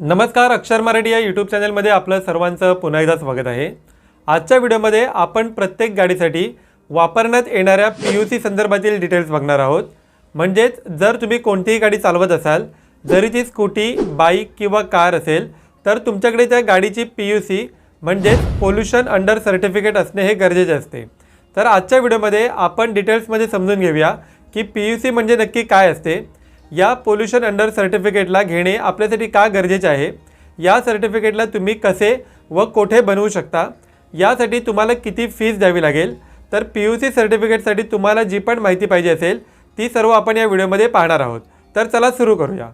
नमस्कार अक्षर मराठी या यूट्यूब चॅनलमध्ये आपलं सर्वांचं पुन्हा एकदा स्वागत आहे. आजच्या व्हिडिओमध्ये आपण प्रत्येक गाडीसाठी वापरण्यात येणाऱ्या पी यू सी संदर्भातील डिटेल्स बघणार आहोत. म्हणजेच जर तुम्ही कोणतीही गाडी चालवत असाल जरी ती स्कूटी बाईक किंवा कार असेल तर तुमच्याकडे त्या गाडीची पी यू सी म्हणजेच पोल्युशन अंडर सर्टिफिकेट असणे हे गरजेचे असते. तर आजच्या व्हिडिओमध्ये आपण डिटेल्समध्ये समजून घेऊया की पी यू सी म्हणजे नक्की काय असते. या पोल्युशन अंडर सर्टिफिकेटला घेणे आपल्यासाठी का गरजेचे आहे? या सर्टिफिकेटला तुम्ही कसे व कोठे बनवू शकता? यासाठी तुम्हाला किती फीज द्यावी लागेल? तर पी यू सी सर्टिफिकेटसाठी तुम्हाला जी पण माहिती पाहिजे असेल ती सर्व आपण या व्हिडिओमध्ये पाहणार आहोत. तर चला सुरू करूया.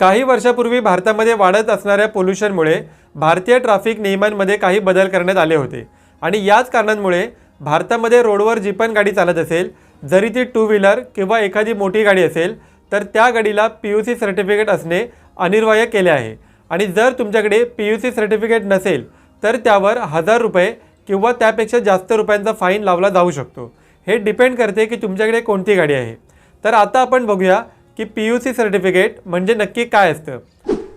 काही वर्षापूर्वी भारतामध्ये वाढत असणाऱ्या पोल्युशनमुळे भारतीय ट्रॅफिक नियमांमध्ये काही बदल करण्यात आले होते. आणि याच कारणांमुळे भारतामध्ये रोडवर जी पण गाडी चालत असेल जरी ती टू व्हीलर किंवा एखादी मोठी गाडी असेल तर त्या गाडीला पी यू सी सर्टिफिकेट असणे अनिवार्य केले आहे. आणि जर तुमच्याकडे पी यू सी सर्टिफिकेट नसेल तर त्यावर हजार रुपये किंवा त्यापेक्षा जास्त रुपयांचा फाईन लावला जाऊ शकतो. हे डिपेंड करते की तुमच्याकडे कोणती गाडी आहे. तर आता आपण बघूया की पी यू सी सर्टिफिकेट म्हणजे नक्की काय असतं.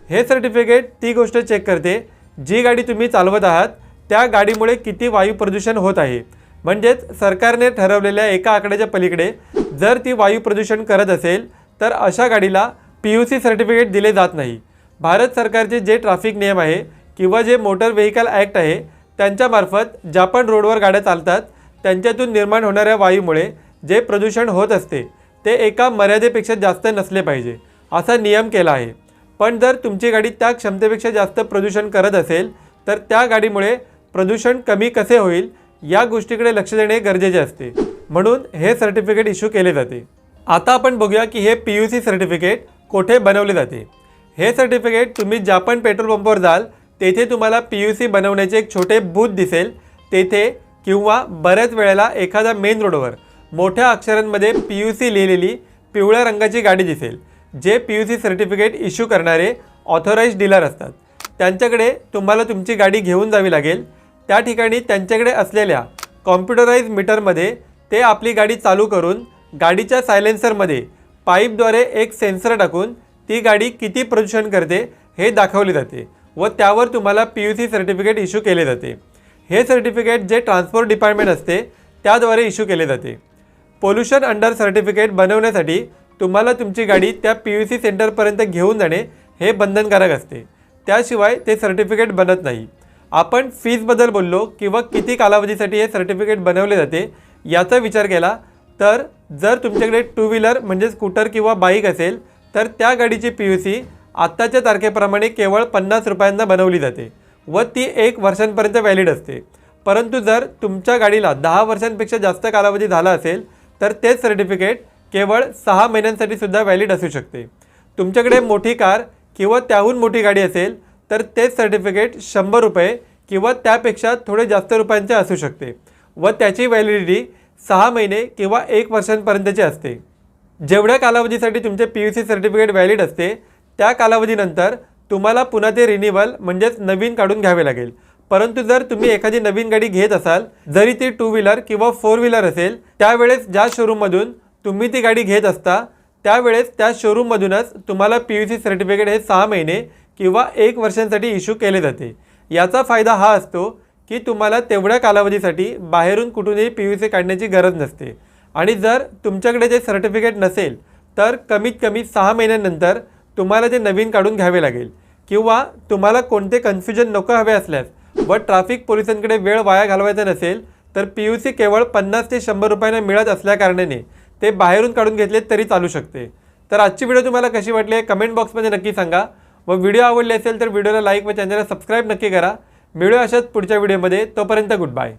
हे सर्टिफिकेट ती गोष्ट चेक करते जी गाडी तुम्ही चालवत आहात त्या गाडीमुळे किती वायू प्रदूषण होत आहे. म्हणजेच सरकारने ठरवलेल्या एका आकड्याच्या पलीकडे जर ती वायू प्रदूषण करत असेल तर अशा गाडीला पी यू सी सर्टिफिकेट दिले जात नाही. भारत सरकारचे जे ट्रॅफिक नियम आहे किंवा जे मोटर व्हेकल ॲक्ट आहे त्यांच्यामार्फत ज्या पण रोडवर गाड्या चालतात त्यांच्यातून निर्माण होणाऱ्या वायूमुळे जे प्रदूषण होत असते ते एका मर्यादेपेक्षा जास्त नसले पाहिजे असा नियम केला आहे. पण जर तुमची गाडी त्या क्षमतेपेक्षा जास्त प्रदूषण करत असेल तर त्या गाडीमुळे प्रदूषण कमी कसे होईल या गोष्टीकडे लक्ष देणे गरजेचे असते. म्हणून हे सर्टिफिकेट इश्यू केले जाते. आता आपण बघूया की हे पी यू सी सर्टिफिकेट कोठे बनवले जाते. हे सर्टिफिकेट तुम्ही ज्या पण पेट्रोल पंपवर जाल तेथे तुम्हाला पी यू सी बनवण्याचे एक छोटे बूथ दिसेल. तेथे किंवा बऱ्याच वेळेला एखाद्या मेन रोडवर मोठ्या अक्षरांमध्ये पी यू सी लिहिलेली पिवळ्या रंगाची गाडी दिसेल जे P U C certificate issue करणारे ऑथोराईज डीलर असतात. त्यांच्याकडे तुम्हाला तुमची गाडी घेऊन जावी लागेल. त्या ठिकाणी त्यांच्याकडे असलेल्या कॉम्प्युटराईज मीटरमध्ये ते आपली गाडी चालू करून गाडीच्या सायलेन्सरमध्ये पाईपद्वारे एक सेन्सर टाकून ती गाडी किती प्रदूषण करते हे दाखवले जाते व त्यावर तुम्हाला P U C certificate issue केले जाते. हे सर्टिफिकेट जे ट्रान्सपोर्ट डिपार्टमेंट असते त्याद्वारे इश्यू केले जाते. पोल्युशन अंडर सर्टिफिकेट बनवण्यासाठी तुम्हाला तुमची गाडी त्या पी यू सी सेंटरपर्यंत घेऊन जाणे हे बंधनकारक असते. त्याशिवाय ते सर्टिफिकेट बनत नाही. आपण फीजबद्दल बोललो किंवा किती कालावधीसाठी हे सर्टिफिकेट बनवले जाते याचा विचार केला तर जर तुमच्याकडे टू व्हीलर म्हणजे स्कूटर किंवा बाईक असेल तर त्या गाडीची पी यू सी आत्ताच्या तारखेप्रमाणे केवळ पन्नास रुपयांना बनवली जाते व ती एक वर्षांपर्यंत व्हॅलिड असते. परंतु जर तुमच्या गाडीला दहा वर्षांपेक्षा जास्त कालावधी झाला असेल तर तेच सर्टिफिकेट केवळ सहा महिन्यांसाठी सुद्धा व्हॅलिड असू शकते. तुमच्याकडे मोठी कार किंवा त्याहून मोठी गाडी असेल तर तेच सर्टिफिकेट शंभर रुपये किंवा त्यापेक्षा थोडे जास्त रुपयांचे असू शकते व त्याची व्हॅलिडिटी सहा महिने किंवा एक वर्षांपर्यंतची असते. जेवढ्या कालावधीसाठी तुमचे P U C certificate valid असते त्या कालावधीनंतर तुम्हाला पुन्हा ते रिन्युअल म्हणजेच नवीन काढून घ्यावे लागेल. परंतु जर तुम्ही एखादी नवीन गाडी घेत असाल जरी ती टू व्हीलर किंवा फोर व्हीलर असेल त्यावेळेस ज्या शोरूममधून तुम्ही ती गाडी घेत असता त्यावेळेस त्या शोरूममधूनच तुम्हाला पी यू सी सर्टिफिकेट हे सहा महिने किंवा एक वर्षांसाठी इश्यू केले जाते. याचा फायदा हा असतो की तुम्हाला तेवढ्या कालावधीसाठी बाहेरून कुठूनही पी यू सी काढण्याची गरज नसते. आणि जर तुमच्याकडे जे सर्टिफिकेट नसेल तर कमीत कमी सहा महिन्यानंतर तुम्हाला ते नवीन काढून घ्यावे लागेल. किंवा तुम्हाला कोणते कन्फ्युजन नको हवे असल्यास व ट्रॅफिक पोलिसांकडे वेळ वाया घालवायचा नसेल तर पी यू सी केवळ पन्नास ते शंभर रुपयांना मिळत असल्याकारणाने ते बाहेरून काढून घेतले तरी चालू शकते. तर आजची व्हिडिओ तुम्हाला कशी वाटली आहे कमेंट बॉक्समध्ये नक्की सांगा व व्हिडिओ आवडले असेल तर व्हिडिओला लाईक व चॅनलला सबस्क्राईब नक्की करा. मिळूया अशाच पुढच्या व्हिडिओमध्ये. तोपर्यंत गुड बाय